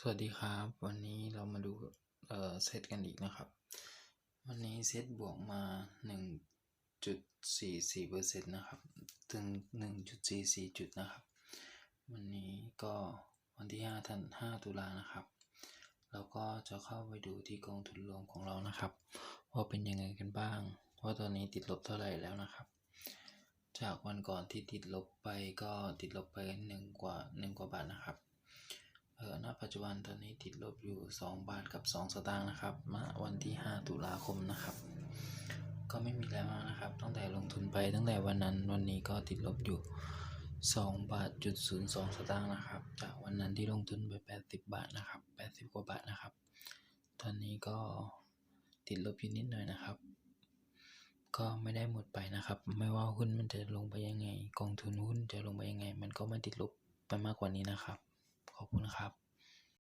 สวัสดีครับ วันนี้เรามาดูเอ่อเซตกันอีกนะครับ วันนี้เซตบวกมา 1.44เปอร์เซ็นต์นะครับ ถึง 1.44 จุดนะครับ วันนี้ก็วันที่5ธัน5ตุลานะครับ เราก็จะเข้าไปดูที่กองทุนรวมของเรานะครับ ว่าเป็นยังไงกันบ้าง ว่าตอนนี้ติดลบเท่าไหร่แล้วนะครับ จากวันก่อนที่ติดลบไปก็ติดลบไปหนึ่งกว่าหนึ่งกว่าบาทนะครับ ณปัจจุบันตอนนี้ติดลบอยู่ 2 บาทกับ 2 สตางค์นะครับมาวันที่ 5 ตุลาคมนะครับ ก็ไม่มีอะไรมากนะครับ ตั้งแต่ลงทุนไปตั้งแต่วันนั้นวันนี้ก็ติดลบอยู่ 2 บาทจุดศูนย์สองสตางค์นะครับ จากวันนั้นที่ลงทุนไป 80 บาทนะครับ 80 กว่าบาทนะครับ ตอนนี้ก็ติดลบอยู่นิดหน่อยนะครับ ก็ไม่ได้หมดไปนะครับ ไม่ว่าหุ้นมันจะลงไปยังไง กองทุนหุ้นจะลงไปยังไง มันก็ไม่ติดลบไปมากกว่านี้นะครับ ขอบคุณ